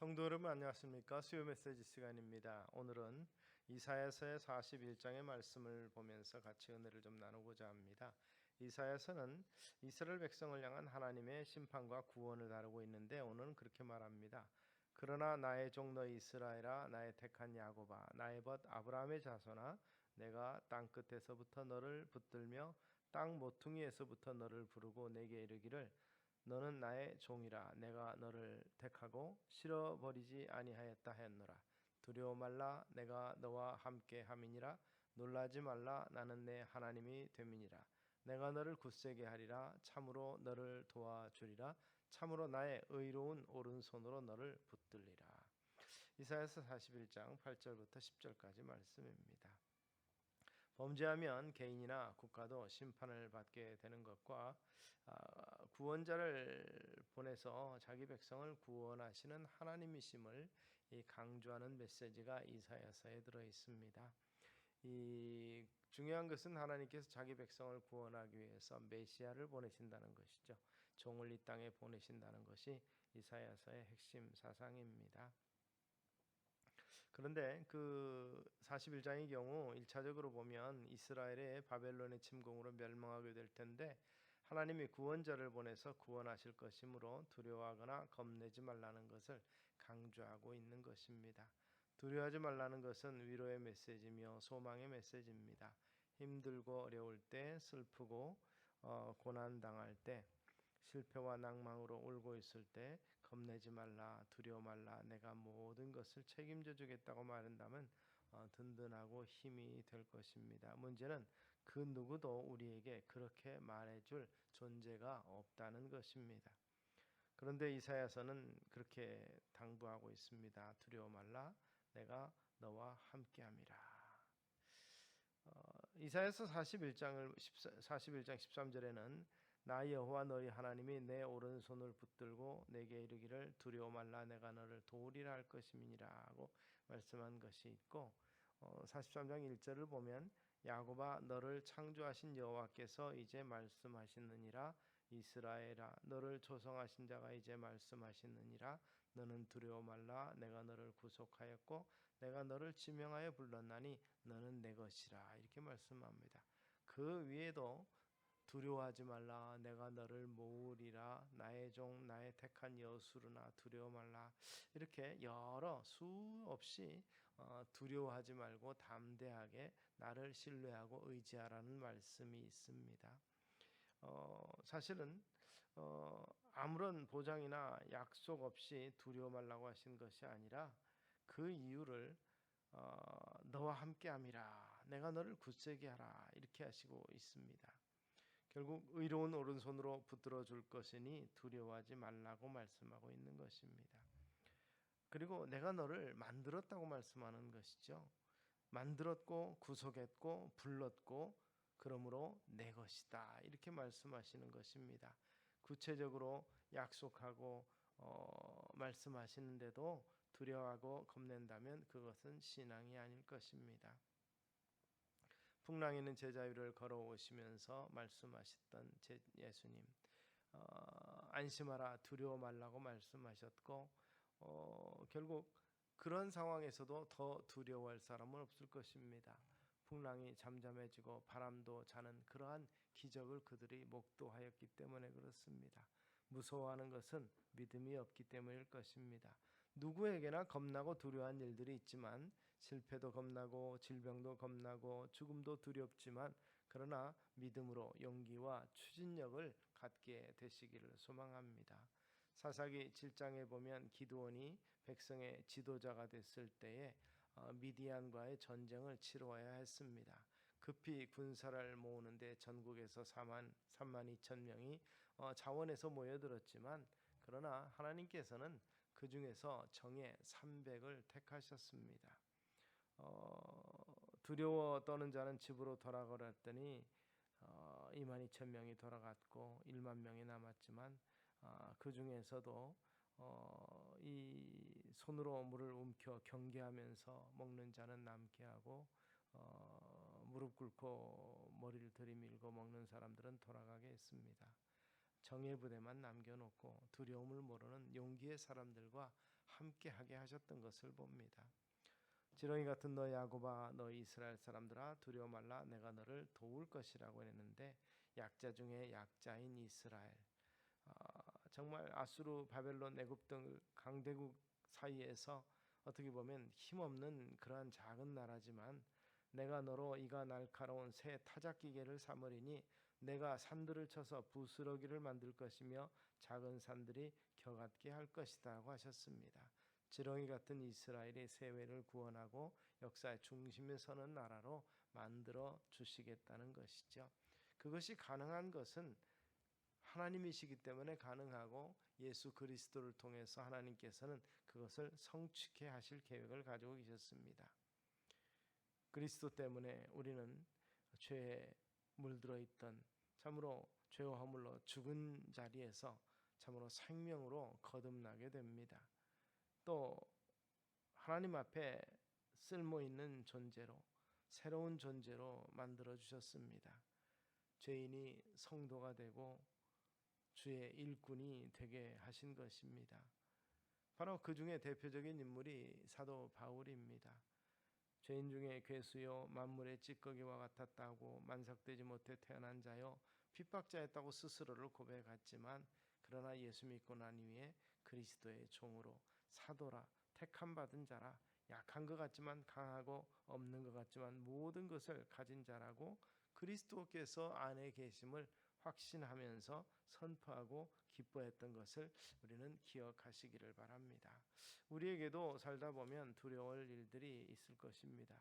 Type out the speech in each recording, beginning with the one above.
성도 여러분 안녕하십니까? 수요 메시지 시간입니다. 오늘은 이사야서의 41장의 말씀을 보면서 같이 은혜를 좀 나누고자 합니다. 이사야서는 이스라엘 백성을 향한 하나님의 심판과 구원을 다루고 있는데 오늘은 그렇게 말합니다. 그러나 나의 종 너희 이스라엘아 나의 택한 야곱아 나의 벗 아브라함의 자손아 내가 땅 끝에서부터 너를 붙들며 땅 모퉁이에서부터 너를 부르고 내게 이르기를 너는 나의 종이라. 내가 너를 택하고 실어버리지 아니하였다 하였노라. 두려워 말라. 내가 너와 함께 함이니라. 놀라지 말라. 나는 내 하나님이 됨이니라. 내가 너를 굳세게 하리라. 참으로 너를 도와주리라. 참으로 나의 의로운 오른손으로 너를 붙들리라. 이사야서 41장 8절부터 10절까지 말씀입니다. 범죄하면 개인이나 국가도 심판을 받게 되는 것과 아, 구원자를 보내서 자기 백성을 구원하시는 하나님이심을 이 강조하는 메시지가 이사야서에 들어 있습니다. 이 중요한 것은 하나님께서 자기 백성을 구원하기 위해서 메시아를 보내신다는 것이죠. 종을 이 땅에 보내신다는 것이 이사야서의 핵심 사상입니다. 그런데 그 41장의 경우 1차적으로 보면 이스라엘의 바벨론의 침공으로 멸망하게 될 텐데 하나님이 구원자를 보내서 구원하실 것이므로 두려워하거나 겁내지 말라는 것을 강조하고 있는 것입니다. 두려워하지 말라는 것은 위로의 메시지며 소망의 메시지입니다. 힘들고 어려울 때 슬프고 어, 고난 당할 때 실패와 낭망으로 울고 있을 때 겁내지 말라 두려워 말라 내가 모든 것을 책임져 주겠다고 말한다면 어, 든든하고 힘이 될 것입니다. 문제는 그 누구도 우리에게 그렇게 말해줄 존재가 없다는 것입니다. 그런데 이사야서는 그렇게 당부하고 있습니다. 두려워 말라 내가 너와 함께함이라. 어, 이사야서 41장을 41장 13절에는 나 여호와 너희 하나님이 내 오른손을 붙들고 내게 이르기를 두려워 말라 내가 너를 도우리라 할 것임이니라고 말씀한 것이 있고 어, 43장 1절을 보면 야곱아 너를 창조하신 여호와께서 이제 말씀하시느니라 이스라엘아 너를 조성하신 자가 이제 말씀하시느니라. 너는 두려워 말라. 내가 너를 구속하였고 내가 너를 지명하여 불렀나니 너는 내 것이라. 이렇게 말씀합니다. 그 위에도 두려워하지 말라. 내가 너를 모으리라. 나의 종 나의 택한 여수르나 두려워 말라. 이렇게 여러 수 없이 어, 두려워하지 말고 담대하게 나를 신뢰하고 의지하라는 말씀이 있습니다. 어, 사실은 어, 아무런 보장이나 약속 없이 두려워 말라고 하신 것이 아니라 그 이유를 어, 너와 함께함이라 내가 너를 굳세게 하라 이렇게 하시고 있습니다. 결국 의로운 오른손으로 붙들어 줄 것이니 두려워하지 말라고 말씀하고 있는 것입니다. 그리고 내가 너를 만들었다고 말씀하는 것이죠. 만들었고 구속했고 불렀고 그러므로 내 것이다 이렇게 말씀하시는 것입니다. 구체적으로 약속하고 어, 말씀하시는데도 두려워하고 겁낸다면 그것은 신앙이 아닐 것입니다. 풍랑에는 제자 위를 걸어오시면서 말씀하셨던 예수님 어, 안심하라 두려워 말라고 말씀하셨고 어, 결국 그런 상황에서도 더 두려워할 사람은 없을 것입니다. 풍랑이 잠잠해지고 바람도 자는 그러한 기적을 그들이 목도하였기 때문에 그렇습니다. 무서워하는 것은 믿음이 없기 때문일 것입니다. 누구에게나 겁나고 두려워한 일들이 있지만 실패도 겁나고 질병도 겁나고 죽음도 두렵지만 그러나 믿음으로 용기와 추진력을 갖게 되시기를 소망합니다. 사사기 7장에 보면 기드온이 백성의 지도자가 됐을 때에 어, 미디안과의 전쟁을 치러야 했습니다. 급히 군사를 모으는데 전국에서 4만 3만 2천 명이 어, 자원에서 모여들었지만 그러나 하나님께서는 그 중에서 정예 300을 택하셨습니다. 어, 두려워 떠는 자는 집으로 돌아가라 했더니 어, 2만 2천 명이 돌아갔고 1만 명이 남았지만 어, 그 중에서도 어, 이 손으로 물을 움켜 경계하면서 먹는 자는 남게 하고 어, 무릎 꿇고 머리를 들이밀고 먹는 사람들은 돌아가게 했습니다. 정예 부대만 남겨놓고 두려움을 모르는 용기의 사람들과 함께하게 하셨던 것을 봅니다. 지렁이 같은 너 야고바 너 이스라엘 사람들아 두려워 말라 내가 너를 도울 것이라고 했는데 약자 중에 약자인 이스라엘 아, 정말 아수르 바벨론 애굽 등 강대국 사이에서 어떻게 보면 힘없는 그러한 작은 나라지만 내가 너로 이가 날카로운 새 타작기계를 삼으리니 내가 산들을 쳐서 부스러기를 만들 것이며 작은 산들이 겨같게 할 것이다라고 하셨습니다. 지렁이 같은 이스라엘이 세회를 구원하고 역사의 중심에 서는 나라로 만들어 주시겠다는 것이죠. 그것이 가능한 것은 하나님이시기 때문에 가능하고 예수 그리스도를 통해서 하나님께서는 그것을 성취케 하실 계획을 가지고 계셨습니다. 그리스도 때문에 우리는 죄에 물들어 있던 참으로 죄와 허물로 죽은 자리에서 참으로 생명으로 거듭나게 됩니다. 또 하나님 앞에 쓸모 있는 존재로 새로운 존재로 만들어 주셨습니다. 죄인이 성도가 되고 주의 일꾼이 되게 하신 것입니다. 바로 그 중에 대표적인 인물이 사도 바울입니다. 죄인 중에 괴수요 만물의 찌꺼기와 같았다고 만삭되지 못해 태어난 자요 핍박자였다고 스스로를 고백했지만 그러나 예수 믿고 난 이후에 그리스도의 종으로 사도라 택함 받은 자라 약한 것 같지만 강하고 없는 것 같지만 모든 것을 가진 자라고 그리스도께서 안에 계심을 확신하면서 선포하고 기뻐했던 것을 우리는 기억하시기를 바랍니다. 우리에게도 살다 보면 두려울 일들이 있을 것입니다.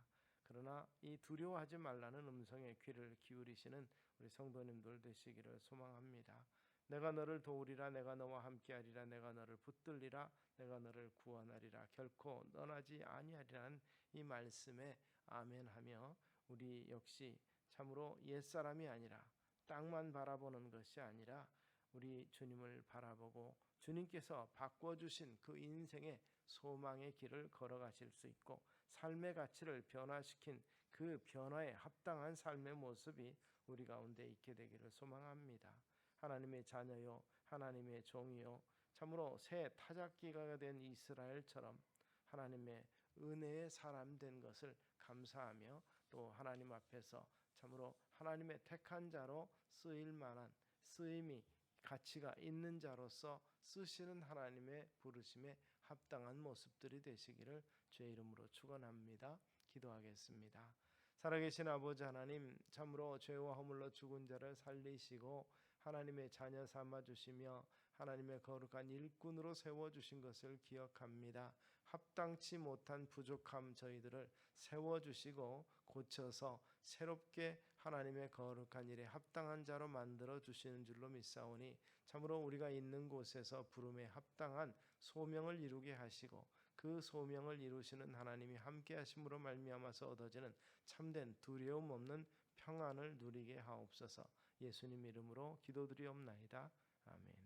그러나 이 두려워하지 말라는 음성에 귀를 기울이시는 우리 성도님들 되시기를 소망합니다. 내가 너를 도우리라 내가 너와 함께하리라 내가 너를 붙들리라 내가 너를 구원하리라 결코 떠나지 아니하리라는 이 말씀에 아멘하며 우리 역시 참으로 옛사람이 아니라 땅만 바라보는 것이 아니라 우리 주님을 바라보고 주님께서 바꿔주신 그 인생의 소망의 길을 걸어가실 수 있고 삶의 가치를 변화시킨 그 변화에 합당한 삶의 모습이 우리 가운데 있게 되기를 소망합니다. 하나님의 자녀요, 하나님의 종이요, 참으로 새 타작기가 된 이스라엘처럼 하나님의 은혜의 사람 된 것을 감사하며 또 하나님 앞에서 참으로 하나님의 택한 자로 쓰일 만한 쓰임이 가치가 있는 자로서 쓰시는 하나님의 부르심에 합당한 모습들이 되시기를 주의 이름으로 축원합니다. 기도하겠습니다. 살아계신 아버지 하나님 참으로 죄와 허물로 죽은 자를 살리시고 하나님의 자녀 삼아 주시며 하나님의 거룩한 일꾼으로 세워 주신 것을 기억합니다. 합당치 못한 부족함 저희들을 세워 주시고 고쳐서 새롭게 하나님의 거룩한 일에 합당한 자로 만들어 주시는 줄로 믿사오니 참으로 우리가 있는 곳에서 부름에 합당한 소명을 이루게 하시고 그 소명을 이루시는 하나님이 함께 하심으로 말미암아서 얻어지는 참된 두려움 없는 평안을 누리게 하옵소서. 예수님 이름으로 기도드리옵나이다. 아멘.